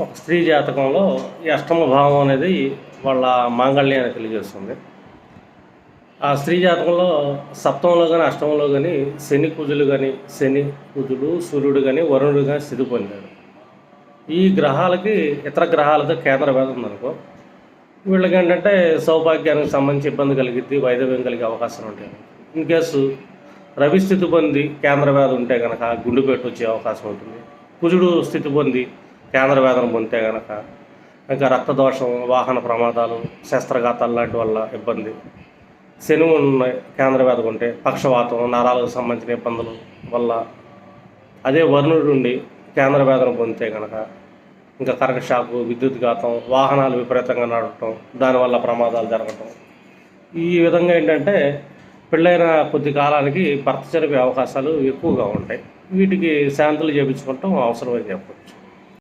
ఒక స్త్రీ జాతకంలో ఈ అష్టమ భావం అనేది వాళ్ళ మాంగళ్యాన్ని తెలియజేస్తుంది ఆ స్త్రీ జాతకంలో సప్తంలో కానీ అష్టమంలో కానీ శని కుజులు కానీ శని కుజుడు సూర్యుడు కానీ వరుణుడు కానీ స్థితి పొందాడు ఈ గ్రహాలకి ఇతర గ్రహాలతో కేంద్ర భేదం ఉందనుకో వీళ్ళకి ఏంటంటే సౌభాగ్యానికి సంబంధించి ఇబ్బంది కలిగిద్ది వైదవ్యం కలిగే అవకాశాలు ఉంటాయి. ఇన్ కేసు రవి స్థితి పొంది కేంద్ర వ్యాధి ఉంటే కనుక గుండెపేట వచ్చే అవకాశం ఉంటుంది. కుజుడు స్థితి పొంది కేంద్ర వేదన పొందితే కనుక ఇంకా రక్తదోషం వాహన ప్రమాదాలు శస్త్రఘాతాలు లాంటి వల్ల ఇబ్బంది. శని ఉన్న కేంద్ర వ్యాధి ఉంటే పక్షవాతం నరాలకు సంబంధించిన ఇబ్బందులు వల్ల అదే వర్ణుడు ఉండి కేంద్ర వేదన పొందితే కనుక ఇంకా కరెంట్ షాకు విద్యుత్ ఘాతం వాహనాలు విపరీతంగా నడవటం దానివల్ల ప్రమాదాలు జరగటం. ఈ విధంగా ఏంటంటే పెళ్ళైన కొద్ది కాలానికి భర్త చనిపోయే అవకాశాలు ఎక్కువగా ఉంటాయి. వీటికి శాంతులు చేయించుకోవటం అవసరమని చెప్పచ్చు.